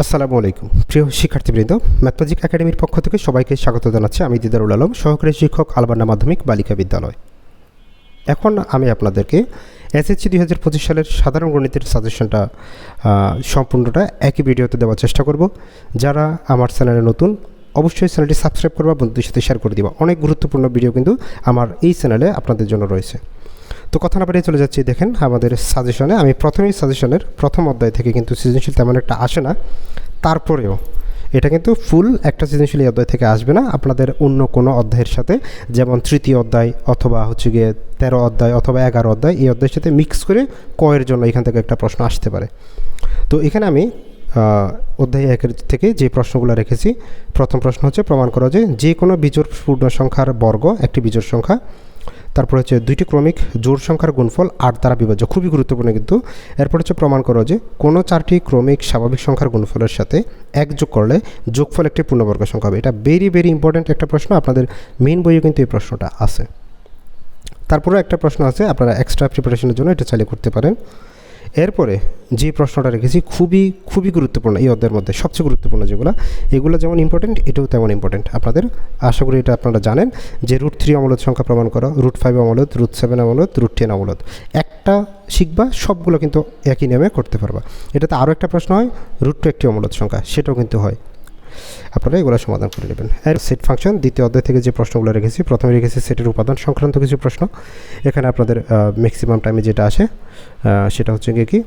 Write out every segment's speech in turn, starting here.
আসসালামু আলাইকুম। প্রিয় শিক্ষার্থীবৃন্দ ম্যাথমেটিক একাডেমির পক্ষ থেকে সবাইকে স্বাগত জানাচ্ছি। আমি দিদারুল আলম, সহকারী শিক্ষক আলবান্না মাধ্যমিক, বালিকা বিদ্যালয়। এখন আমি আপনাদেরকে এসএসসি দুই হাজার পঁচিশ সালের সাধারণ গণিতের সাজেশনটা সম্পূর্ণটা একই ভিডিওতে দেওয়ার চেষ্টা করব। যারা আমার চ্যানেলে নতুন, অবশ্যই চ্যানেলটি সাবস্ক্রাইব করবা, বন্ধুদের সাথে শেয়ার করে দিবা। অনেক গুরুত্বপূর্ণ ভিডিও কিন্তু আমার এই চ্যানেলে আপনাদের জন্য রয়েছে। তো কথা না বাড়িয়ে চলে যাচ্ছি, দেখেন আমাদের সাজেশনে আমি প্রথমেই সাজেশনের প্রথম অধ্যায় থেকে কিন্তু সৃজনশীল তেমন একটা আসে না। তারপরেও এটা কিন্তু ফুল একটা সৃজনশীল অধ্যায় থেকে আসবে না। আপনাদের অন্য কোনো অধ্যায়ের সাথে, যেমন তৃতীয় অধ্যায় অথবা হচ্ছে গিয়ে তেরো অধ্যায় অথবা এগারো অধ্যায়, এই অধ্যায়ের সাথে মিক্স করে কয়ের জন্য এখান থেকে একটা প্রশ্ন আসতে পারে। তো এখানে আমি অধ্যায় একের থেকে যে প্রশ্নগুলো রেখেছি, প্রথম প্রশ্ন হচ্ছে প্রমাণ করা যে যে কোনো বিজোড় পূর্ণ সংখ্যার বর্গ একটি বিজোড় সংখ্যা তারপর হচ্ছে দুইটি ক্রমিক জোড় সংখ্যার গুণফল আট দ্বারা বিভাজ্য। খুবই গুরুত্বপূর্ণ কিন্তু। এরপর হচ্ছে প্রমাণ করো যে কোনো চারটি ক্রমিক স্বাভাবিক সংখ্যার গুণফলের সাথে এক যোগ করলে যোগফল একটি পূর্ণবর্গ সংখ্যা হবে। এটা ভেরি ভেরি ইম্পর্ট্যান্ট একটা প্রশ্ন। আপনাদের মেন বইয়ে কিন্তু এই প্রশ্নটা আছে। তারপরেও একটা প্রশ্ন আছে, আপনারা এক্সট্রা প্রিপারেশনের জন্য এটা চালিয়ে করতে পারেন। এরপরে যে প্রশ্নটা রেখেছি, খুবই খুবই গুরুত্বপূর্ণ এই অধ্যায়ের মধ্যে, সবচেয়ে গুরুত্বপূর্ণ যেগুলো, এগুলো যেমন ইম্পর্টেন্ট এটাও তেমন ইম্পর্টেন্ট আপনাদের, আশা করি এটা আপনারা জানেন যে রুট থ্রি অমলত সংখ্যা প্রমাণ করো। রুট ফাইভ অমলত রুট সেভেন অমলত রুট টেন অমলত। একটা শিখবা, সবগুলো কিন্তু একই নিয়মে করতে পারবা। এটাতে আরও একটা প্রশ্ন হয় রুট টু একটি অমলত সংখ্যা, সেটাও কিন্তু হয়। আপনারা এগুলো সমাধান করে নেবেন। আর সেট ফাংশন দ্বিতীয় অধ্যায় থেকে যে প্রশ্নগুলো রেখেছি, প্রথমে রেখেছি সেটের উপাদান সংক্রান্ত কিছু প্রশ্ন। এখানে আপনাদের ম্যাক্সিমাম টাইমে যেটা আসে সেটা হচ্ছে গিয়ে কি?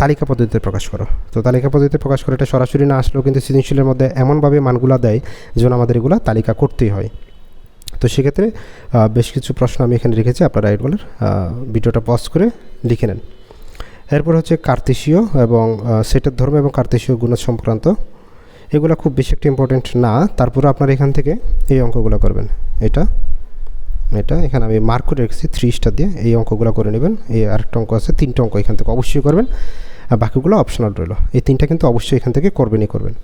তালিকা পদ্ধতিতে প্রকাশ করো। তো তালিকা পদ্ধতিতে প্রকাশ করে এটা সরাসরি না আসলেও কিন্তু সৃজনশীলের মধ্যে এমনভাবে মানগুলো দেয় যেন আমাদের এগুলো তালিকা করতেই হয়। তো সেক্ষেত্রে বেশ কিছু প্রশ্ন আমি এখানে রেখেছি, আপনারা এগুলোর ভিডিওটা পজ করে লিখে নেন। এরপর হচ্ছে কার্তেশীয় এবং সেটের ধর্ম এবং কার্তেশীয় গুণ সংক্রান্ত এগুলো খুব বেশি একটা ইম্পর্টেন্ট না। তারপরে আপনারা এখান থেকে এই অঙ্কগুলো করবেন। এটা এটা, এখানে আমি মার্ক করে রেখেছি থ্রি স্টার দিয়ে। এই অঙ্কগুলো করে নেবেন। এই আরেকটা অঙ্ক আছে, তিনটা অঙ্ক এখান থেকে অবশ্যই করবেন। আর বাকিগুলো অপশনাল রইল। এই তিনটা কিন্তু অবশ্যই এখান থেকে করবেনই করবেন।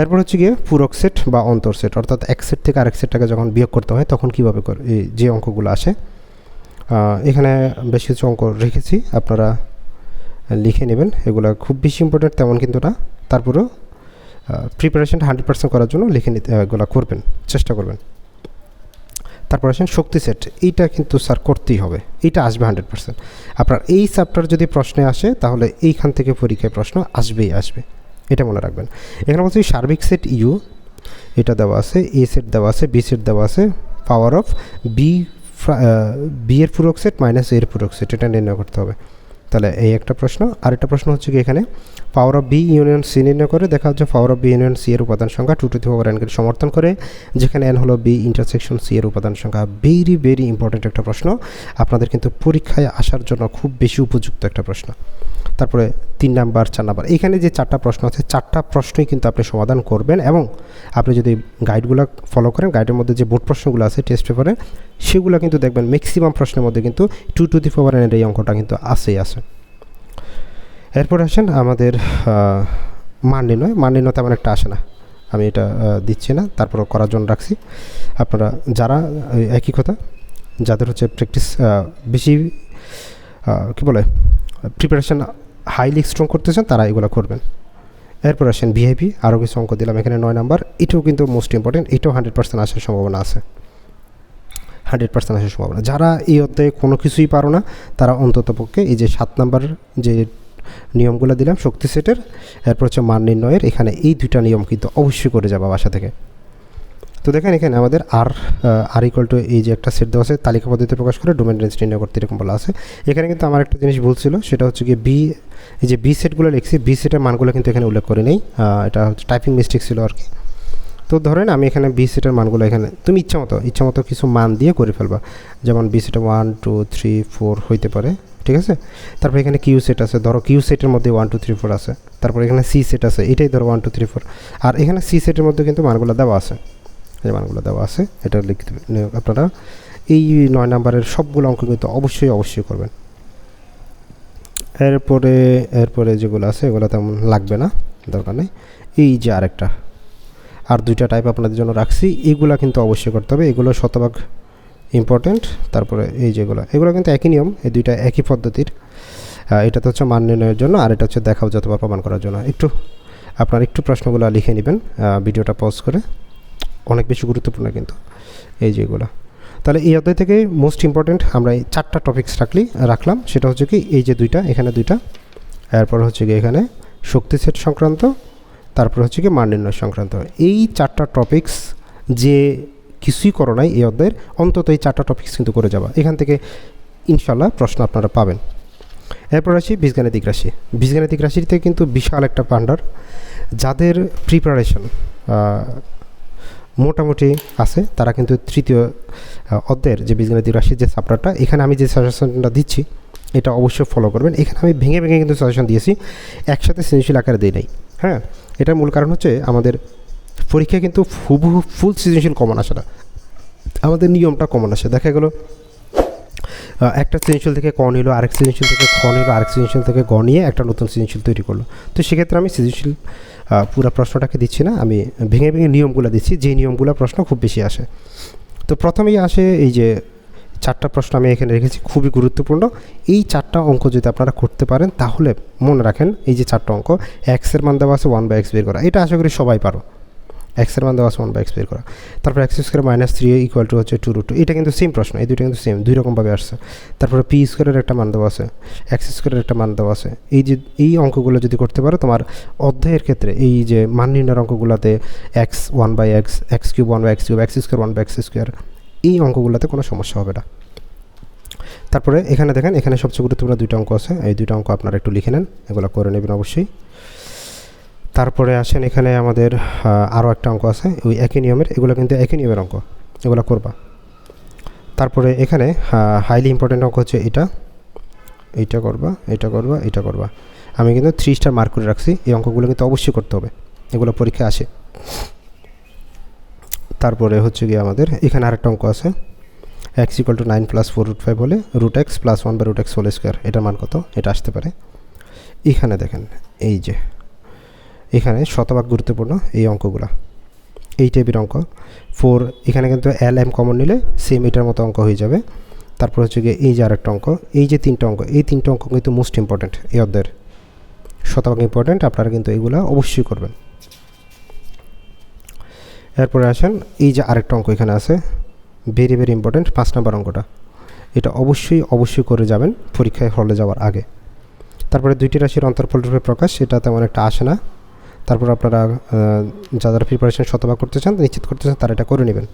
এরপর হচ্ছে গিয়ে পুরক সেট বা অন্তর সেট অর্থাৎ এক সেট থেকে আরেক সেটটাকে যখন বিয়োগ করতে হয়, তখন কীভাবে করে এই যে অঙ্কগুলো আসে এখানে বেশ কিছু অঙ্ক রেখেছি। আপনারা লিখে নেবেন। এগুলো খুব বেশি ইম্পর্টেন্ট তেমন কিন্তু না। তারপরেও প্রিপারেশনটা হান্ড্রেড পার্সেন্ট করার জন্য লিখে নিতে এগুলো করবেন, চেষ্টা করবেন। তারপর আসেন শক্তি সেট এইটা কিন্তু স্যার করতেই হবে, এইটা আসবে হান্ড্রেড পার্সেন্ট আপনার এই চ্যাপ্টার যদি প্রশ্নে আসে, তাহলে এইখান থেকে পরীক্ষায় প্রশ্ন আসবেই আসবে, এটা মনে রাখবেন। এখানে বলছি সার্বিক সেট ইউ এটা দেওয়া আছে এ সেট দেওয়া আছে বি সেট দেওয়া আছে পাওয়ার অফ বি বি এর পূরক সেট মাইনাস এর পূরক সেট এটা নির্ণয় করতে হবে। তাহলে এই একটা প্রশ্ন। আরেকটা প্রশ্ন হচ্ছে কি এখানে? Power of B union C নির্ণয় করে দেখা হচ্ছে power of B union C এর উপাদান সংখ্যা টু টু থ্রি পাওয়ার এনকে সমর্থন করে, যেখানে এন হলো বি ইন্টারসেকশন সি এর উপাদান সংখ্যা। ভেরি ভেরি ইম্পর্ট্যান্ট একটা প্রশ্ন। আপনাদের কিন্তু পরীক্ষায় আসার জন্য খুব বেশি উপযুক্ত একটা প্রশ্ন। তারপরে তিন নাম্বার, চার নাম্বার, এখানে যে চারটা প্রশ্ন আছে, চারটা প্রশ্নই কিন্তু আপনি সমাধান করবেন এবং আপনি যদি গাইডগুলো ফলো করেন গাইডের মধ্যে যে বোর্ড প্রশ্নগুলো আছে টেস্ট পেপারে সেগুলো কিন্তু দেখবেন ম্যাক্সিমাম প্রশ্নের মধ্যে কিন্তু টু টু দি পাওয়ার এনের এই অঙ্কটা কিন্তু আসেই আছে। এরপর আসেন আমাদের মান নির্ণয়। মান নির্ণয় তেমন একটা আসে না। আমি এটা দিচ্ছি না। তারপর করার জন্য রাখছি। আপনারা যারা একই কথা, যাদের হচ্ছে প্র্যাকটিস বেশি কী বলে প্রিপারেশান হাইলি স্ট্রং করতে চান তারা এগুলো করবেন। এরপর আসেন ভিআইপি আরও কিছু অঙ্ক দিলাম। এখানে নয় নাম্বার। এটাও কিন্তু মোস্ট ইম্পর্টেন্ট এটাও হান্ড্রেড পার্সেন্ট আসার সম্ভাবনা আছে। হান্ড্রেড পার্সেন্ট আসার সম্ভাবনা। যারা এই অধ্যায়ে কোনো কিছুই পারো না, তারা অন্তত পক্ষে এই যে সাত নাম্বার যে নিয়মগুলো দিলাম, শক্তি সেটের, এরপর হচ্ছে মান নির্ণয়ের, এখানে এই দুইটা নিয়ম কিন্তু অবশ্যই করে যাবা বাসা থেকে। তো দেখেন এখানে আমাদের আর আর ইকুয়াল টু এই যে একটা সেট দেওয়া আছে, তালিকা পদ্ধতিতে প্রকাশ করে ডোমেন রেঞ্জ নির্ণয় করতে এরকম বলা আছে। এখানে কিন্তু আমার একটা জিনিস ভুল ছিল, সেটা হচ্ছে গিয়ে বি এই যে বি সেটগুলো লিখছি বি সেটের মানগুলো কিন্তু এখানে উল্লেখ করে নেই। এটা হচ্ছে টাইপিং মিস্টেক ছিল আর কি। তো ধরেন আমি এখানে বি সেটের মানগুলো এখানে, তুমি ইচ্ছা মতো ইচ্ছা মতো কিছু মান দিয়ে করে ফেলবা। যেমন বি সেটে ওয়ান টু থ্রি ফোর হইতে পারে, ঠিক আছে? তারপর এখানে কিউ সেট আছে, ধরো কিউ সেটের মধ্যে ওয়ান টু থ্রি ফোর আছে। তারপর এখানে সি সেট আছে, এটাই ধরো ওয়ান টু থ্রি ফোর আর এখানে সি সেটের মধ্যে কিন্তু মানগুলো দেওয়া আছে। যে মানগুলো দেওয়া আছে, এটা লিখতে আপনারা এই নয় নাম্বারের সবগুলো অঙ্ক কিন্তু অবশ্যই অবশ্যই করবেন। এরপরে এরপরে যেগুলো আছে, এগুলো তেমন লাগবে না, দরকার নেই। এই যে আরেকটা। আর দুইটা টাইপ আপনাদের জন্য রাখছি। এগুলো কিন্তু অবশ্যই করতে হবে। এগুলো শতভাগ ইম্পর্টেন্ট তারপরে এই যেগুলো, এগুলো কিন্তু একই নিয়ম, এই দুইটা একই পদ্ধতির। এটা তো হচ্ছে মান নির্ণয়ের জন্য আর এটা হচ্ছে দেখাও যতবার প্রমাণ করার জন্য। একটু আপনার একটু প্রশ্নগুলো লিখে নেবেন ভিডিওটা পজ করে। অনেক বেশি গুরুত্বপূর্ণ কিন্তু এই যেগুলো। তাহলে এই অধ্যায় থেকে মোস্ট ইম্পর্ট্যান্ট আমরা এই চারটা টপিক্স রাখলি, রাখলাম। সেটা হচ্ছে কি, এই যে দুইটা, এখানে দুইটা। এরপর হচ্ছে কি এখানে শক্তি সেট সংক্রান্ত তারপর হচ্ছে কি মান নির্ণয় সংক্রান্ত। এই চারটা টপিকস যে কিছুই করো নাই এই অধ্যায়ের, অন্তত এই চারটা টপিকস কিন্তু করে যাবা। এখান থেকে ইনশাল্লাহ প্রশ্ন আপনারা পাবেন। এরপর আসি বীজগাণিতিক রাশি। বীজগাণিতিক রাশিতে কিন্তু বিশাল একটা পান্ডার যাদের প্রিপারেশন মোটামুটি আছে, তারা কিন্তু তৃতীয় অধ্যায়ের যে বীজগাণিতিক রাশির যে চ্যাপ্টারটা এখানে আমি যে সাজেশনটা দিচ্ছি, এটা অবশ্যই ফলো করবেন। এখানে আমি ভেঙে ভেঙে কিন্তু সাজেশন দিয়েছি, একসাথে সৃজনশীল আকারে দিই নাই। হ্যাঁ? এটার মূল কারণ হচ্ছে আমাদের পরীক্ষায় কিন্তু হুবহু ফুল সৃজনশীল কমন আসে না। আমাদের নিয়মটা কমন আসে। দেখা গেলো একটা সৃজনশীল থেকে ক নিল, আরেক সৃজনশীল থেকে খ নিল, আরেক সৃজনশীল থেকে গ নিয়ে একটা নতুন সৃজনশীল তৈরি করল। তো সেক্ষেত্রে আমি সৃজনশীল পুরো প্রশ্নটাকে দিচ্ছি না, আমি ভেঙে ভেঙে নিয়মগুলো দিচ্ছি। যে নিয়মগুলো প্রশ্ন খুব বেশি আসে। তো প্রথমেই আসে এই যে চারটা প্রশ্ন আমি এখানে রেখেছি, খুবই গুরুত্বপূর্ণ। এই চারটা অঙ্ক যদি আপনারা করতে পারেন, তাহলে মনে রাখেন এই যে চারটা অঙ্ক এক্সের মান দেওয়া আছে ওয়ান বাই এক্স বের করা। এটা আশা করি সবাই পারো। এক্সের মান দেওয়া আছে ওয়ান বাই এক্স বের করা। তারপর x square minus three equal to হচ্ছে টু টু এটা কিন্তু সেম প্রশ্ন, এই দুটো কিন্তু সেম দুই রকমভাবে আসছে। তারপরে পি স্কোয়ারের একটা মান দেওয়া আছে এক্স স্কোয়ারের একটা মান দেওয়া আছে। এই যে, এই অঙ্কগুলো যদি করতে পারো, তোমার অধ্যায়ের ক্ষেত্রে এই যে মান নির্ণয়ের অঙ্কগুলোতে x one by x x cube one by x cube x square one by x square এই অঙ্কগুলোতে কোনো সমস্যা হবে না। তারপরে এখানে দেখেন, এখানে সবচেয়ে গুরুত্বপূর্ণ দুইটা অঙ্ক আছে। এই দুইটা অঙ্ক আপনারা একটু লিখে নেন, এগুলো করে নেবেন অবশ্যই। তারপরে আসেন এখানে আমাদের আরও একটা অঙ্ক আছে, ওই একই নিয়মের, এগুলো কিন্তু একই নিয়মের অঙ্ক, এগুলো করবা। তারপরে এখানে হাইলি ইম্পর্টেন্ট অঙ্ক হচ্ছে এটা। এইটা করবা এটা করবা এটা করবা। আমি কিন্তু থ্রি স্টার মার্ক করে রাখছি, এই অঙ্কগুলো কিন্তু অবশ্যই করতে হবে, এগুলো পরীক্ষা আসে। তারপরে হচ্ছে গিয়ে আমাদের এখানে আরেকটা অঙ্ক আছে। X equal to nine plus four root five হলে root x plus one by root x whole square এটার মান কত? এটা আসতে পারে। এখানে দেখেন, এই যে, এখানে শতভাগ গুরুত্বপূর্ণ এই অঙ্কগুলো। এই টাইপের অঙ্ক। ফোর এখানে কিন্তু এল এম কমন নিলে সেম এটার মতো অঙ্ক হয়ে যাবে। তারপর হচ্ছে গিয়ে এই যে আরেকটা অঙ্ক, এই যে তিনটা অঙ্ক, এই তিনটা অঙ্ক কিন্তু মোস্ট ইম্পর্ট্যান্ট এই অধ্যায়ের। শতভাগ ইম্পর্ট্যান্ট আপনারা কিন্তু এইগুলো অবশ্যই করবেন। এরপরে আসেন এই যে আরেকটা অঙ্ক এখানে আছে ভেরি ভেরি ইম্পর্ট্যান্ট পাঁচ নাম্বার অঙ্কটা। এটা অবশ্যই অবশ্যই করে যাবেন পরীক্ষায় হলে যাওয়ার আগে। তারপরে দুইটি রাশির অন্তর্ফল রূপে প্রকাশ সেটা তেমন একটা আসে না। তারপর আপনারা আহ, যারা প্রিপারেশন শতভাগ করতে চান নিশ্চিত করতে চান তারা এটা করে নেবেন।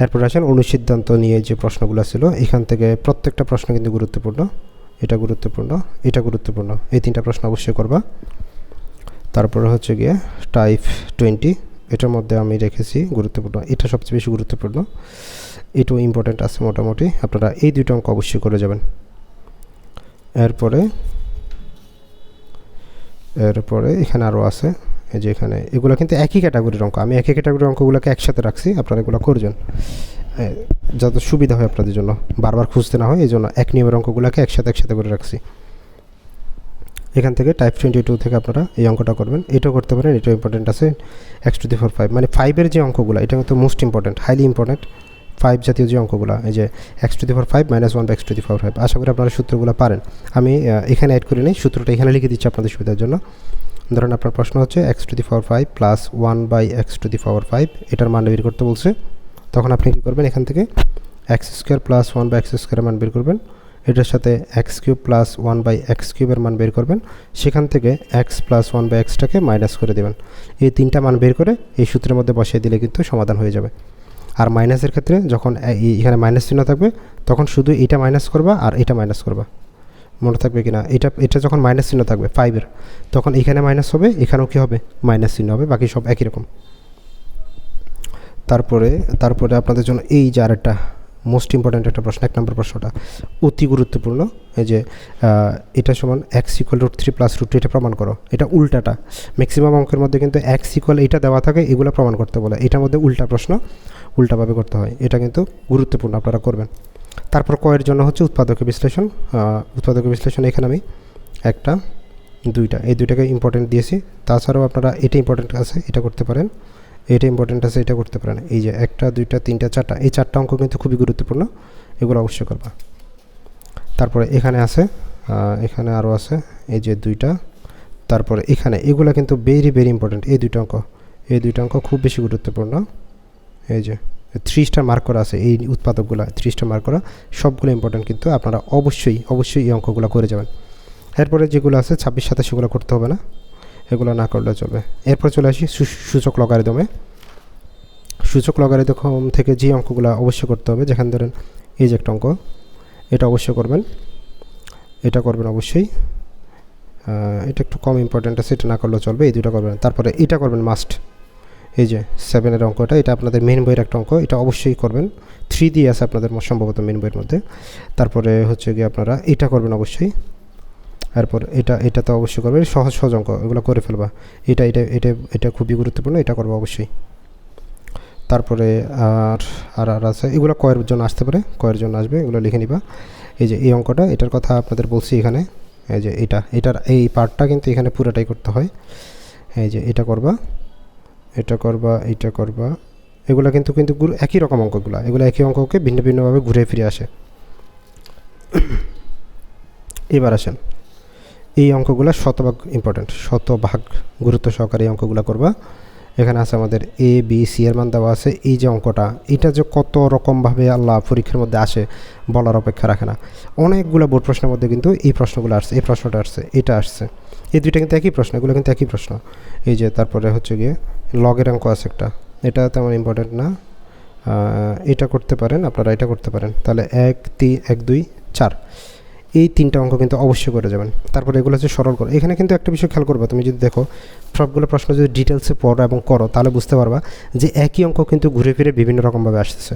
এরপর আসেন অনুসিদ্ধান্ত নিয়ে যে প্রশ্নগুলো ছিল এখান থেকে প্রত্যেকটা প্রশ্ন কিন্তু গুরুত্বপূর্ণ। এটা গুরুত্বপূর্ণ এটা গুরুত্বপূর্ণ এই তিনটা প্রশ্ন অবশ্যই করবা। তারপরে হচ্ছে গিয়ে টাইপ টোয়েন্টি এটার মধ্যে আমি রেখেছি গুরুত্বপূর্ণ। এটা সবচেয়ে বেশি গুরুত্বপূর্ণ। এটাও ইম্পর্ট্যান্ট আছে মোটামুটি। আপনারা এই দুটো অঙ্ক অবশ্যই করে যাবেন। এরপরে এরপরে এখানে আরও আছে। এই যে এখানে, এগুলো কিন্তু একই ক্যাটাগরির অঙ্ক। আমি একই ক্যাটাগরির অঙ্কগুলোকে একসাথে রাখছি। আপনারা এগুলো করবেন। যাতে সুবিধা হয় আপনাদের জন্য। বারবার খুঁজতে না হয়, এই জন্য এক নিয়মের অঙ্কগুলোকে একসাথে একসাথে করে রাখছি। এখান থেকে টাইপ টোয়েন্টি টু থেকে আপনারা এই অঙ্কটা করবেন। এটাও করতে পারেন, এটাও ইম্পর্টেন্ট আছে। X to the four five মানে ফাইভের যে অঙ্কগুলো, এটা কিন্তু most important highly important five জাতীয় যে অঙ্কগুলো, এই যে x to the four five minus one x to the four five আশা করি আপনারা সূত্রগুলো পারেন। আমি এখানে অ্যাড করে নিই, সূত্রটা এখানে লিখে দিচ্ছি আপনাদের সুবিধার জন্য। ধরেন আপনার প্রশ্ন হচ্ছে x to the power five plus one by x to the power five এটার মান বের করতে বলছে। তখন আপনি কী করবেন এখান থেকে? X square plus one by x স্কোয়ারের মান বের করবেন। এটার সাথে x cube plus one by x কিউবের মান বের করবেন। সেখান থেকে এক্স প্লাস ওয়ান বাই এক্সটাকে মাইনাস করে দেবেন। এই তিনটা মান বের করে এই সূত্রের মধ্যে বসিয়ে দিলে কিন্তু সমাধান হয়ে যাবে। আর মাইনাসের ক্ষেত্রে যখন এখানে মাইনাস চিহ্ন থাকবে, তখন শুধু এটা মাইনাস করবা আর এটা মাইনাস করবা। মনে থাকবে কি না এটা এটা যখন মাইনাস চিহ্ন থাকবে ফাইভের তখন এখানে মাইনাস হবে, এখানেও কী হবে? মাইনাস চিহ্ন হবে, বাকি সব একই রকম। তারপরে তারপরে আপনাদের জন্য এই যে আরেকটা মোস্ট ইম্পর্ট্যান্ট একটা প্রশ্ন এক নম্বর প্রশ্নটা অতি গুরুত্বপূর্ণ এই যে এটা সমান x equal root three plus root এটা প্রমাণ করো। এটা উল্টাটা। ম্যাক্সিমাম অঙ্কের মধ্যে কিন্তু এক্স ইকুয়াল এটা দেওয়া থাকে এগুলো প্রমাণ করতে বলে। এটার মধ্যে উল্টা প্রশ্ন উল্টাভাবে করতে হয়। এটা কিন্তু গুরুত্বপূর্ণ আপনারা করবেন। তারপর কয়ের জন্য হচ্ছে উৎপাদকের বিশ্লেষণ। আহ, উৎপাদকের বিশ্লেষণ এখানে আমি একটা দুইটা এই দুইটাকে ইম্পর্টেন্ট দিয়েছি। তাছাড়াও আপনারা এটা ইম্পর্টেন্ট আছে এটা করতে পারেন। এটা ইম্পর্টেন্ট আছে, এটা করতে পারেন এই যে একটা, দুইটা, তিনটা, চারটা, এই চারটা অঙ্ক কিন্তু খুবই গুরুত্বপূর্ণ, এগুলো অবশ্যই করবা। তারপরে এখানে আছে এখানে আরও আছে, এই যে দুইটা, তারপরে এখানে এগুলো কিন্তু ভেরি ভেরি ইম্পর্টেন্ট এই দুইটা অঙ্ক। এই দুইটা অঙ্ক খুব বেশি গুরুত্বপূর্ণ। এই যে স্টার মার্ক করা আছে, এই উৎপাদকগুলো স্টার মার্ক করা, সবগুলো ইম্পর্টেন্ট কিন্তু আপনারা অবশ্যই অবশ্যই এই অঙ্কগুলো করে যাবেন। এরপরে যেগুলো আছে, ছাব্বিশ, সাতাশ সেগুলো করতে হবে না। এগুলো না করলে চলবে। এরপর চলে আসি সূচক লগারিদমে সূচক লগারিদম থেকে যে অঙ্কগুলো অবশ্যই করতে হবে, যেখানে ধরেন এই যে একটা অঙ্ক, এটা অবশ্যই করবেন, এটা করবেন অবশ্যই এটা একটু কম ইম্পর্ট্যান্ট আছে, এটা না করলেও চলবে, এই দুটো করবেন। তারপরে এটা করবেন মাস্ট এই যে সেভেনের অঙ্কটা, এটা আপনাদের মেন বইয়ের একটা অঙ্ক, এটা অবশ্যই করবেন। থ্রি দিয়ে আছে আপনাদের সম্ভবত মেন বইয়ের মধ্যে। তারপরে হচ্ছে গিয়ে আপনারা এটা করবেন অবশ্যই। তারপর এটা এটা তো অবশ্যই করবে। সহজ সহজ অঙ্ক, এগুলো করে ফেলবা। এটা এটা এটা এটা খুবই গুরুত্বপূর্ণ, এটা করব অবশ্যই। তারপরে আর আর আর আছে, এগুলো কয়ের জন্য আসতে পারে, কয়ের জন্য আসবে, এগুলো লিখে নিবা। এই যে এই অঙ্কটা, এটার কথা আপনাদের বলছি এখানে। এই যে এটা, এটার এই পার্টটা কিন্তু এখানে পুরোটাই করতে হয়। এই যে এটা করবা এটা করবা এটা করবা। এগুলো কিন্তু কিন্তু একই রকম অঙ্কগুলো, এগুলো একই অঙ্ককে ভিন্ন ভিন্নভাবে ঘুরে ফিরে আসে। এবার আসেন। এই অঙ্কগুলো শতভাগ ইম্পর্ট্যান্ট শতভাগ গুরুত্ব সহকারে এই অঙ্কগুলো করবা। এখানে আছে আমাদের এ বি সি এর মান দেওয়া আছে। এই যে অঙ্কটা, এটা যে কত রকমভাবে আল্লাহ পরীক্ষার মধ্যে আসে বলার অপেক্ষা রাখে না। অনেকগুলো বোর্ড প্রশ্নের মধ্যে কিন্তু এই প্রশ্নগুলো আসছে, এই প্রশ্নটা আসছে, এটা আসছে। এই দুইটা কিন্তু একই প্রশ্ন, এগুলো কিন্তু একই প্রশ্ন। এই যে তারপরে হচ্ছে গিয়ে লগের অঙ্ক আছে একটা, এটা তেমন ইম্পর্টেন্ট না। এটা করতে পারেন, আপনারা এটা করতে পারেন। তাহলে এক, তিন, এক, দুই, চার। এই তিনটা অঙ্ক কিন্তু অবশ্যই করে যাবেন। তারপরে এগুলো হচ্ছে সরল করো। এখানে কিন্তু একটা বিষয় খেয়াল করবে, তুমি যদি দেখো, সবগুলো প্রশ্ন যদি ডিটেলসে পড়ো এবং করো, তাহলে বুঝতে পারবা যে একই অঙ্ক কিন্তু ঘুরে ফিরে বিভিন্ন রকমভাবে আসতেছে।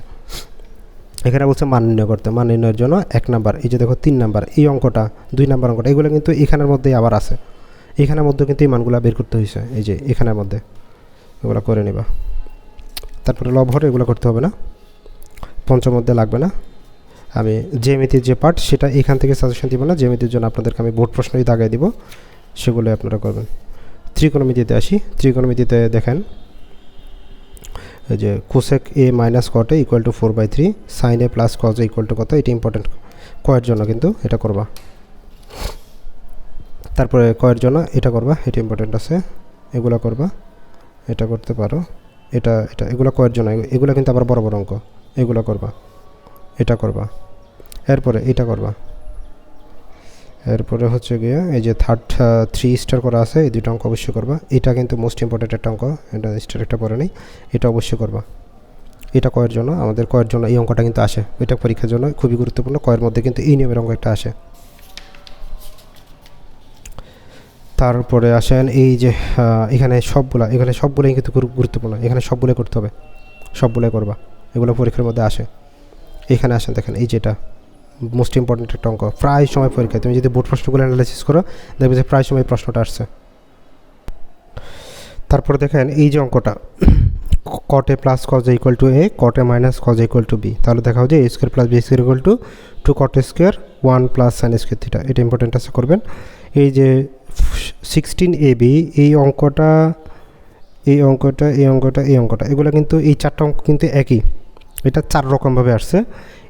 এখানে বলছে মান নির্ণয় করতে। মান নির্ণয়ের জন্য এক নাম্বার, এই যে দেখো তিন নাম্বার, এই অঙ্কটা, দুই নাম্বার অঙ্কটা, এগুলো কিন্তু এখানের মধ্যেই আবার আছে। এখানের মধ্যে কিন্তু এই মানগুলো বের করতে হয়েছে, এই যে এখানের মধ্যে। এগুলো করে নিবা। তারপরে লবহর এগুলো করতে হবে না। পঞ্চম মধ্যে লাগবে না। আমি জ্যামিতির যে পার্ট সেটা এখান থেকে সাজেশন দিব না। জ্যামিতির জন্য আপনাদেরকে আমি বোর্ড প্রশ্নই দাগাই দিব। সেগুলো আপনারা করবেন। ত্রিকোণমিতিতে আসি। ত্রিকোণমিতিতে দেখেন যে cosec A minus cot A equal to four by three sine A plus cos equal to কত? এটা ইম্পর্টেন্ট কয়ের জন্য কিন্তু এটা করবা। তারপরে কয়ের জন্য এটা করবা। এটা ইম্পর্টেন্ট আছে। এগুলো করবা। এটা করতে পারো। এটা এটা, এগুলো কয়ের জন্য। এগুলো কিন্তু আবার বড় বড় অঙ্ক। এগুলো করবা। এটা করবা। এরপরে এটা করবা। এরপরে হচ্ছে গিয়ে এই যে থার্ড থ্রি স্টার করা আছে, এই দুটো অঙ্ক অবশ্যই করবা। এটা কিন্তু মোস্ট ইম্পর্টেন্ট একটা অঙ্ক, এটা স্টার একটা পরে নেই। এটা অবশ্যই করবা। এটা কয়ের জন্য, আমাদের কয়ের জন্য এই অঙ্কটা কিন্তু আসে। এটা পরীক্ষার জন্য খুবই গুরুত্বপূর্ণ, কয়ের মধ্যে কিন্তু এই নিয়মের অঙ্ক একটা আসে। তারপরে আসেন এই যে এখানে সবগুলা, এখানে সবগুলোই কিন্তু গুরুত্বপূর্ণ। এখানে সবগুলোই করতে হবে। সবগুলোই করবা। এগুলো পরীক্ষার মধ্যে আসে। এখানে আসেন, দেখেন, এই যেটা মোস্ট ইম্পর্টেন্ট একটা অঙ্ক। প্রায় সময় পরীক্ষায়, তুমি যদি বোর্ড প্রশ্নগুলো অ্যানালাইসিস করো, দেখবে যে প্রায় সময় প্রশ্নটা আসছে। তারপরে দেখেন, এই যে অঙ্কটা cot plus cos equal to A cot minus cos equal to B তাহলে দেখা হচ্ছে A square plus B square equal to two cot square one plus sine square theta এটা ইম্পর্টেন্ট আছে, করবেন। এই যে সিক্সটিন এ বি এই অঙ্কটা এই অঙ্কটা এই অঙ্কটা এই অঙ্কটা, এগুলো কিন্তু, এই চারটা অঙ্ক কিন্তু একই। এটা চার রকমভাবে আসছে।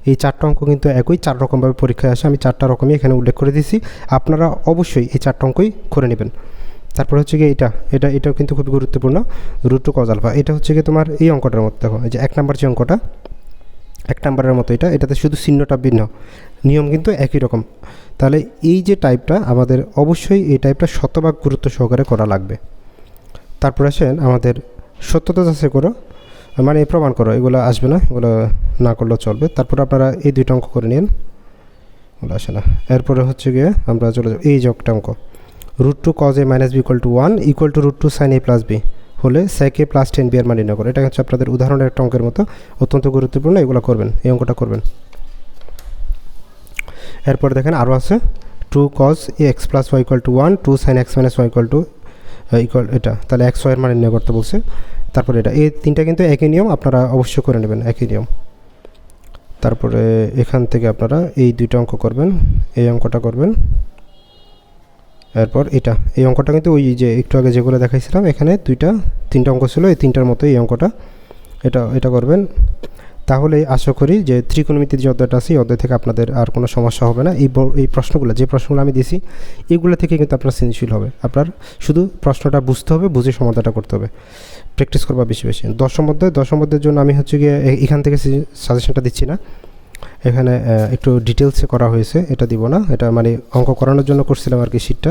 এই চারটা অঙ্ক কিন্তু একই, চার রকমভাবে পরীক্ষায় আসে। আমি চারটা রকমই এখানে উল্লেখ করে দিয়েছি। আপনারা অবশ্যই এই চারটা অঙ্কই করে নেবেন। তারপর হচ্ছে গিয়ে এটা এটা, এটাও কিন্তু খুবই গুরুত্বপূর্ণ। রুট টু এটা হচ্ছে গিয়ে তোমার এই অঙ্কটার মতো দেখো যে এক নাম্বার যে অঙ্কটা, এক নাম্বারের মতো এটা, এটাতে শুধু চিহ্নটা ভিন্ন। নিয়ম কিন্তু একই রকম। তাহলে এই যে টাইপটা আমাদের অবশ্যই এই টাইপটা শতভাগ গুরুত্ব সহকারে করা লাগবে। তারপর আসেন আমাদের সত্যতা যাচাই করো। মানে প্রমাণ করো, এগুলো আসবে না, এগুলো না করলেও চলবে। তারপর আপনারা এই দুইটা অঙ্ক করে নিন। এগুলো আসে না। এরপরে হচ্ছে গিয়ে আমরা চলে যাব এই যে একটা অঙ্ক। Root two cos A minus B equal to one equal to root two sine A plus B হলে স্যাক প্লাস টেন বি এর মান নির্ণয় করো। এটা হচ্ছে আপনাদের উদাহরণের একটা অঙ্কের মতো। অত্যন্ত গুরুত্বপূর্ণ, এগুলো করবেন, এই অঙ্কটা করবেন। এরপর দেখেন আরও আছে। Two cos A x plus y equal to one two sine x minus y equal to equal এটা, তাহলে এক্স ওয়াইয়ের মান নির্ণয় করতে বলছে। তারপরে এটা, এই তিনটা কিন্তু একই নিয়ম, আপনারা অবশ্যই করে নেবেন একই নিয়ম। তারপরে এখান থেকে আপনারা এই দুইটা অঙ্ক করবেন, এই অঙ্কটা করবেন। এরপর এটা, এই অঙ্কটা কিন্তু ওই যে একটু আগে যেগুলো দেখাইছিলাম, এখানে দুইটা, তিনটা অঙ্ক ছিল, এই তিনটার মতো এই অঙ্কটা। এটা এটা করবেন। তাহলে আশা করি যে ত্রিকোণমিতির যে অধ্যায়টা আছে, এই অধ্যায় থেকে আপনাদের আর কোনো সমস্যা হবে না। এই এই প্রশ্নগুলো, যে প্রশ্নগুলো আমি দিছি, এগুলো থেকে কিন্তু আপনার সৃজনশীল হবে। আপনার শুধু প্রশ্নটা বুঝতে হবে, বুঝে সমাধানটা করতে হবে। প্র্যাকটিস করবা বেশি বেশি। দশম অধ্যায়, দশম অধ্যায়ের জন্য আমি হচ্ছে গিয়ে এখান থেকে সাজেশনটা দিচ্ছি না। এখানে একটু ডিটেলসে করা হয়েছে, এটা দিব না। এটা মানে অঙ্ক করানোর জন্য করছিলাম আর কি শীটটা।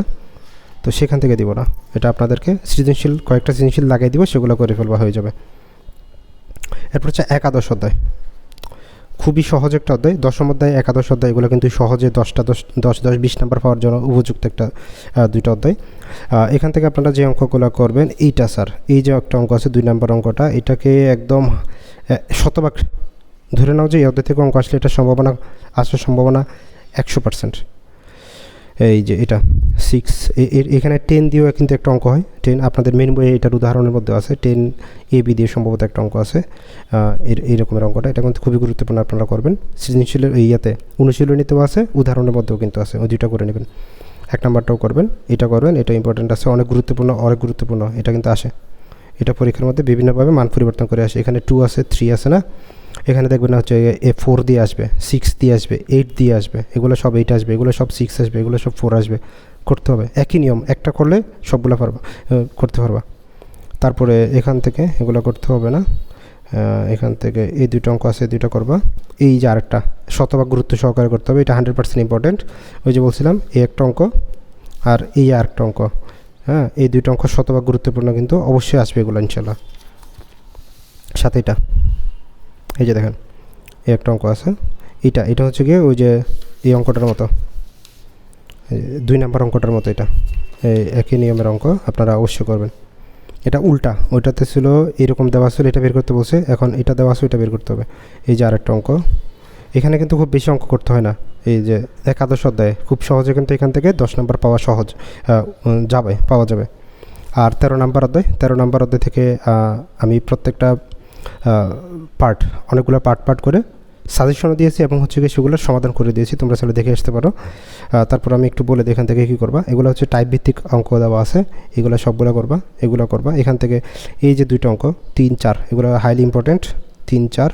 তো সেখান থেকে দিব না। এটা আপনাদেরকে সৃজনশীল, কয়েকটা সৃজনশীল লাগিয়ে দিব, সেগুলো করে ফেলবা, হয়ে যাবে। এরপর হচ্ছে একাদশ অধ্যায়। খুবই সহজ একটা অধ্যায়। দশম অধ্যায়, একাদশ অধ্যায়, এগুলো কিন্তু সহজে দশটা দশ দশ দশ, বিশ নাম্বার পাওয়ার জন্য উপযুক্ত একটা দুইটা অধ্যায়। এখান থেকে আপনারা যে অঙ্কগুলো করবেন, এইটা স্যার, এই যে একটা অঙ্ক আছে, দুই নাম্বার অঙ্কটা, এটাকে একদম শতভাগ ধরে নাও যে এই অধ্যায় থেকে অঙ্ক আসলে এটা সম্ভাবনা, আসার সম্ভাবনা একশো পার্সেন্ট এই যে এটা সিক্স এখানে টেন দিয়েও কিন্তু একটা অঙ্ক হয়। টেন আপনাদের মেন বইয়ে এটার উদাহরণের মধ্যে আছে। টেন এ বি দিয়ে সম্ভবত একটা অঙ্ক আছে। এই রকমের অঙ্কটা। এটা কিন্তু খুবই গুরুত্বপূর্ণ আপনারা করবেন। সৃজনশীলের ইয়াতে অনুশীলনীতেও আছে, উদাহরণের মধ্যেও কিন্তু আছে। ওই দুইটা করে নেবেন। এক নাম্বারটাও করবেন। এটা করবেন। এটা ইম্পর্টেন্ট আছে। অনেক গুরুত্বপূর্ণ অনেক গুরুত্বপূর্ণ। এটা কিন্তু আসে। এটা পরীক্ষার মধ্যে বিভিন্নভাবে মান পরিবর্তন করে আসে। এখানে টু আছে থ্রি আছে না? এখানে দেখবেন হচ্ছে এ ফোর দিয়ে আসবে সিক্স দিয়ে আসবে এইট দিয়ে আসবে, এগুলো সব এইট আসবে, এগুলো সব সিক্স আসবে, এগুলো সব ফোর আসবে। করতে হবে, একই নিয়ম, একটা করলে সবগুলো পারবা করতে পারবা। তারপরে এখান থেকে এগুলো করতে হবে না এখান থেকে এই দুটো অঙ্ক আছে দুটো করবা। এই যে আরেকটা, শতভাগ গুরুত্ব সহকারে করতে হবে, এটা হান্ড্রেড পার্সেন্ট ইম্পর্টেন্ট ওই যে বলছিলাম, এই একটা অঙ্ক আর এই আরেকটা অঙ্ক হ্যাঁ এই দুটো অঙ্ক শতভাগ গুরুত্বপূর্ণ কিন্তু অবশ্যই আসবে এগুলো ইনশাল্লাহ সাথে এটা। এই যে দেখেন, এই একটা অঙ্ক আছে। এটা এটা হচ্ছে গিয়ে ওই যে এই অঙ্কটার মতো। দুই নাম্বার অঙ্কটার মতো এটা। এই একই নিয়মের অঙ্ক, আপনারা অবশ্যই করবেন। এটা উল্টা, ওইটাতে ছিল এরকম দেওয়া ছিল, এটা বের করতে বলছে, এখন এটা দেওয়া আছে, ওইটা বের করতে হবে। এই যে আরেকটা অঙ্ক। এখানে কিন্তু খুব বেশি অঙ্ক করতে হয় না। এই যে একাদশ অধ্যায়, খুব সহজে কিন্তু এখান থেকে দশ নম্বর পাওয়া সহজ যাবে, পাওয়া যাবে। আর তেরো নাম্বার অধ্যায়, তেরো নাম্বার অধ্যায় থেকে আমি প্রত্যেকটা পার্ট অনেকগুলো পার্ট পার্ট করে সাজেশনও দিয়েছি এবং হচ্ছে গিয়ে সেগুলোর সমাধান করে দিয়েছি। তোমরা সেগুলো দেখে আসতে পারো। তারপর আমি একটু বলে এখান থেকে কী করবা? এগুলো হচ্ছে টাইপ ভিত্তিক অঙ্ক দেওয়া আছে। এগুলো সবগুলো করবা, এগুলো করবা। এখান থেকে এই যে দুইটা অঙ্ক, তিন, চার, এগুলো হাইলি ইম্পর্টেন্ট তিন, চার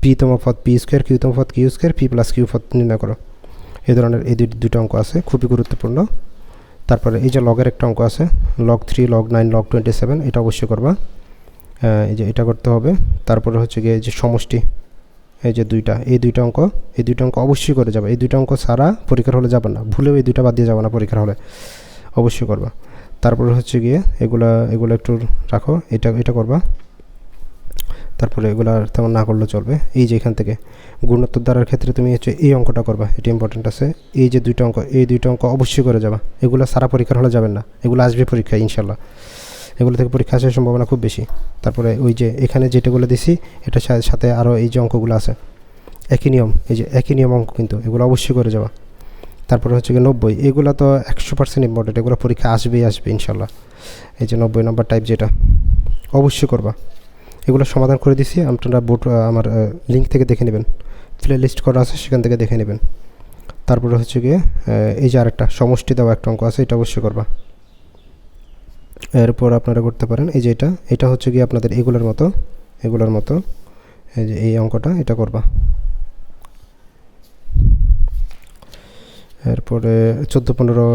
পি তম পদ পি স্কোয়ার কিউ তম পদ q square p plus q পদ নির্ণয় করো। এই ধরনের এই দুই- দুটো অঙ্ক আছে, খুবই গুরুত্বপূর্ণ। তারপরে এই যে লগের একটা অঙ্ক আছে log three log nine log twenty seven এটা অবশ্যই করবা। এই যে এটা করতে হবে। তারপরে হচ্ছে গিয়ে যে সমষ্টি, এই যে দুইটা, এই দুইটা অঙ্ক, এই দুইটা অঙ্ক অবশ্যই করে যাবে। এই দুইটা অঙ্ক ছাড়া পরীক্ষার হলে যাবে না। ভুলেও এই দুইটা বাদ দিয়ে যাবে না পরীক্ষার হলে। অবশ্যই করবা। তারপরে হচ্ছে গিয়ে এগুলা, এগুলো একটু রাখো। এটা এটা করবা। তারপরে এগুলো আর তেমন না করলেও চলবে। এই যে এখান থেকে গুণোত্তর দ্বারার ক্ষেত্রে তুমি হচ্ছে এই অঙ্কটা করবা। এটা ইম্পর্টেন্ট আছে। এই যে দুইটা অঙ্ক, এই দুইটা অঙ্ক অবশ্যই করে যাবা। এগুলো সারা পরীক্ষার হলে যাবেন না। এগুলো আসবে পরীক্ষায় ইনশাল্লাহ এগুলো থেকে পরীক্ষা আসার সম্ভাবনা খুব বেশি। তারপরে ওই যে এখানে যেটাগুলো দিছি, এটার সাথে আরও এই যে অঙ্কগুলো আছে। একই নিয়ম, এই যে একই নিয়ম অঙ্ক কিন্তু, এগুলো অবশ্যই করে যাওয়া তারপরে হচ্ছে কি নব্বই, এগুলো তো একশো পার্সেন্ট ইম্পর্টেন্ট এগুলো পরীক্ষা আসবেই আসবে ইনশাল্লাহ এই যে নব্বই নম্বর টাইপ যেটা, অবশ্যই করবা। এগুলো সমাধান করে দিছি আপনারা বোর্ড আমার লিঙ্ক থেকে দেখে নেবেন। প্লে লিস্ট করা আছে, সেখান থেকে দেখে নেবেন। তারপরে হচ্ছে গিয়ে এই যে আরেকটা, সমষ্টি দেওয়া একটা অঙ্ক আছে, এটা অবশ্যই করবা। এরপর আপনারা করতে পারেন, এই যে এটা এটা হচ্ছে গিয়ে আপনাদের এগুলোর মতো এগুলোর মতো, এই যে এই অঙ্কটা, এটা করবা। এরপরে চোদ্দ পনেরো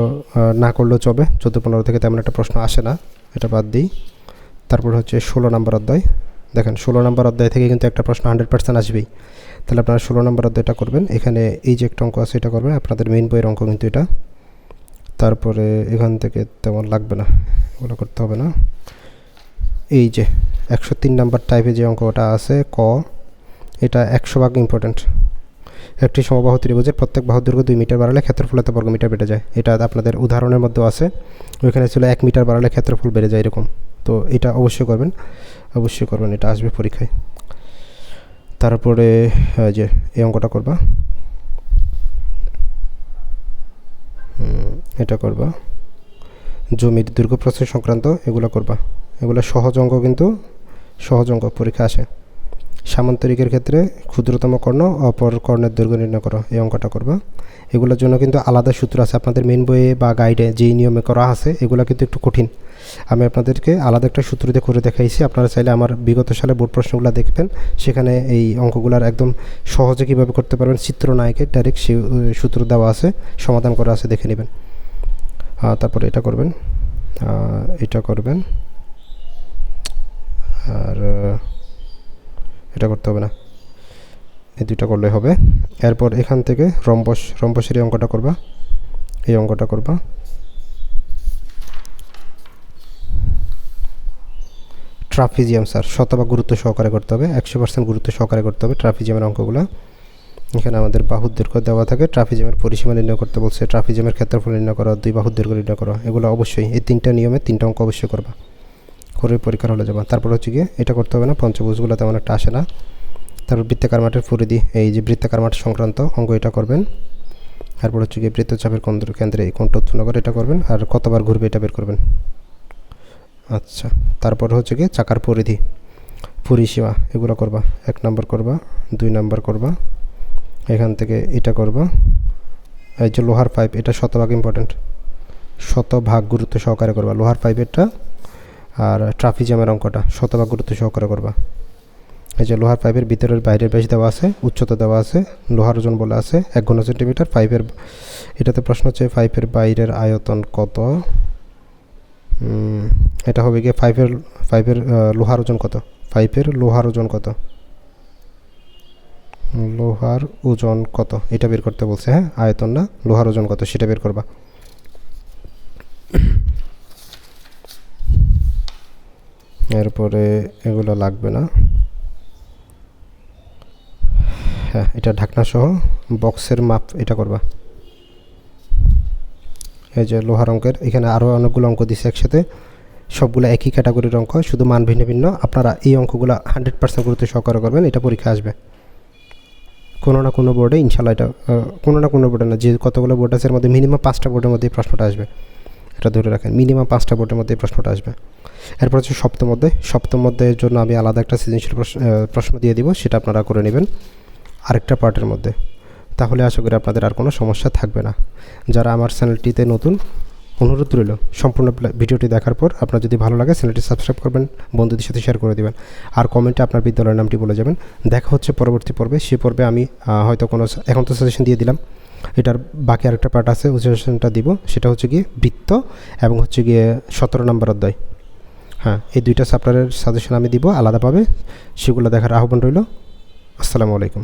না করলেও চবে চোদ্দ পনেরো থেকে তেমন একটা প্রশ্ন আসে না, এটা বাদ দিই। তারপর হচ্ছে ষোলো নম্বর অধ্যায়। দেখেন, ষোলো নম্বর অধ্যায় থেকে কিন্তু একটা প্রশ্ন হান্ড্রেড পার্সেন্ট আসবেই। তাহলে আপনারা ষোলো নাম্বার অধ্যায়টা করবেন, এখানে এই যে একটা অঙ্ক আছে এটা করবেন, আপনাদের মেইন বইয়ের অঙ্ক কিন্তু এটা। তারপরে এখান থেকে তেমন লাগবে না। এগুলো করতে হবে না। এই যে, একশো তিন নাম্বার টাইপে যে অঙ্কটা আছে, ক, এটা একশো ভাগ ইম্পর্ট্যান্ট একটি সমবাহু ত্রিভুজের প্রত্যেক বাহুর দৈর্ঘ্য দুই মিটার বাড়ালে ক্ষেত্রফল এত বর্গ মিটার বেড়ে যায়। এটা আপনাদের উদাহরণের মধ্যেও আছে। ওইখানে ছিল এক মিটার বাড়ালে ক্ষেত্রফল বেড়ে যায় এরকম। তো এটা অবশ্যই করবেন। অবশ্যই করবেন, এটা আসবে পরীক্ষায়। তারপরে যে, এই অঙ্কটা করবা। এটা করবা। জমির দীর্ঘ প্রসেস সংক্রান্ত এগুলো করবা। এগুলো সহজ অঙ্ক কিন্তু সহজ অঙ্ক পরীক্ষা আসে। সামান্তরিকের ক্ষেত্রে ক্ষুদ্রতম কর্ণ, অপর কর্ণের দৈর্ঘ্য নির্ণয় করো, এই অঙ্কটা করবা। এগুলোর জন্য কিন্তু আলাদা সূত্র আছে। আপনাদের মেন বইয়ে বা গাইডে যেই নিয়মে করা আছে, এগুলো কিন্তু একটু কঠিন। আমি আপনাদেরকে আলাদা একটা সূত্র দিয়ে করে দেখাইছি। আপনারা চাইলে আমার বিগত সালে বোর্ড প্রশ্নগুলো দেখবেন। সেখানে এই অঙ্কগুলোর একদম সহজে কীভাবে করতে পারবেন চিত্র নায়কে ডাইরেক্ট সূত্র দেওয়া আছে, সমাধান করা আছে, দেখে নেবেন। তারপরে এটা করবেন। এটা করবেন। আর এটা করতে হবে না। এই দুইটা করলে হবে। এরপর এখান থেকে রম্বস রম্বসের এই অঙ্কটা করবা। এই অঙ্কটা করবা। ট্রাফিজিয়াম, স্যার, শতভাগ গুরুত্ব সহকারে করতে হবে। একশো পার্সেন্ট গুরুত্ব সহকারে করতে হবে ট্রাফিজিয়ামের অঙ্কগুলো। এখানে আমাদের বাহুর দৈর্ঘ্য দেওয়া থাকে। ট্রাফিজিয়ামের পরিসীমা নির্ণয় করতে বলছে ট্রাফিজিয়ামের ক্ষেত্রফল নির্ণয় করা, দুই বাহুর দৈর্ঘ্য নির্ণয় করা, এগুলো অবশ্যই এই তিনটা নিয়মে তিনটা অঙ্ক অবশ্যই করবা। করে পরীক্ষার হলে যাবা। তারপর হচ্ছে গিয়ে এটা করতে হবে না, পঞ্চভুজগুলো তেমন একটা আসে না। তারপর বৃত্তাকার মাঠের পরিধি এই যে বৃত্তাকার মাঠ সংক্রান্ত অঙ্ক এটা করবেন। তারপর হচ্ছে গিয়ে বৃত্তচাপের কেন্দ্র, কেন্দ্রে কোণটা উৎপন্ন করে এটা করবেন, আর কতবার ঘুরবে এটা বের করবেন। আচ্ছা তারপর হচ্ছে গিয়ে চাকার পরিধি, পরিসীমা, এগুলো করবা। এক নম্বর করবা, দুই নম্বর করবা এখান থেকে এটা করবা। এই যে লোহার পাইপ, এটা শতভাগ ইম্পর্ট্যান্ট শতভাগ গুরুত্ব সহকারে করবা। লোহার পাইপেরটা আর ট্রাফিজামের অঙ্কটা শতভাগ গুরুত্ব সহকারে করবা। এই যে লোহার পাইপের ভিতরের বাইরের বেশ দেওয়া আছে, উচ্চতা দেওয়া আছে, লোহার ওজন বলে আছে, এক ঘন সেন্টিমিটার। পাইপের এটাতে প্রশ্ন হচ্ছে, পাইপের বাইরের আয়তন কত? এটা হবে গিয়ে পাইপের পাইপের লোহার ওজন কত? পাইপের লোহার ওজন কত? লোহার ওজন কত? এটা বের করতে বলছে হ্যাঁ? আয়তন না? লোহার ওজন কত? সেটা বের করবা। এরপরে এগুলো লাগবে না। হ্যাঁ এটা ঢাকনা সহ বক্সের মাপ এটা করবা। এই যে লোহার অঙ্কের, এখানে আরও অনেকগুলো অঙ্ক দিছে একসাথে। সবগুলো একই ক্যাটাগরির অঙ্ক, শুধু মান ভিন্ন ভিন্ন। আপনারা এই অঙ্কগুলো হান্ড্রেড পার্সেন্ট গুরুত্ব সহকারে করবেন, এটা পরীক্ষা আসবে। কোনো না কোনো বোর্ডে ইনশাল্লাহ এটা কোনো না কোনো বোর্ডে না, যে কতগুলো বোর্ড আছে এর মধ্যে মিনিমাম পাঁচটা বোর্ডের মধ্যে প্রশ্নটা আসবে। এটা ধরে রাখেন মিনিমাম পাঁচটা বোর্ডের মধ্যে প্রশ্নটা আসবে। এরপর হচ্ছে সপ্তম অধ্যায়। সপ্তম অধ্যায়ের জন্য আমি আলাদা একটা সৃজনশীল প্রশ্ন দিয়ে দিব, সেটা আপনারা করে নেবেন আরেকটা পার্টের মধ্যে। তাহলে আশা করি আপনাদের আর কোনো সমস্যা থাকবে না। যারা আমার চ্যানেলটিতে নতুন অনুরোধ রইল, সম্পূর্ণ ভিডিওটি দেখার পর আপনার যদি ভালো লাগে চ্যানেলটি সাবস্ক্রাইব করবেন, বন্ধুদের সাথে শেয়ার করে দেবেন। আর কমেন্টে আপনার বিদ্যালয়ের নামটি বলে যাবেন। দেখা হচ্ছে পরবর্তী পর্বে, সে পর্বে আমি হয়তো কোনো এখন তো সাজেশন দিয়ে দিলাম। এটার বাকি আরেকটা পার্ট আছে সাজেশনটা দিব। সেটা হচ্ছে গিয়ে বৃত্ত এবং হচ্ছে গিয়ে সতেরো নম্বর অধ্যায়। হ্যাঁ এই দুইটা চ্যাপ্টারের সাজেশন আমি দিব, আলাদাভাবে। সেগুলো দেখার আহ্বান রইল। আসসালামু আলাইকুম।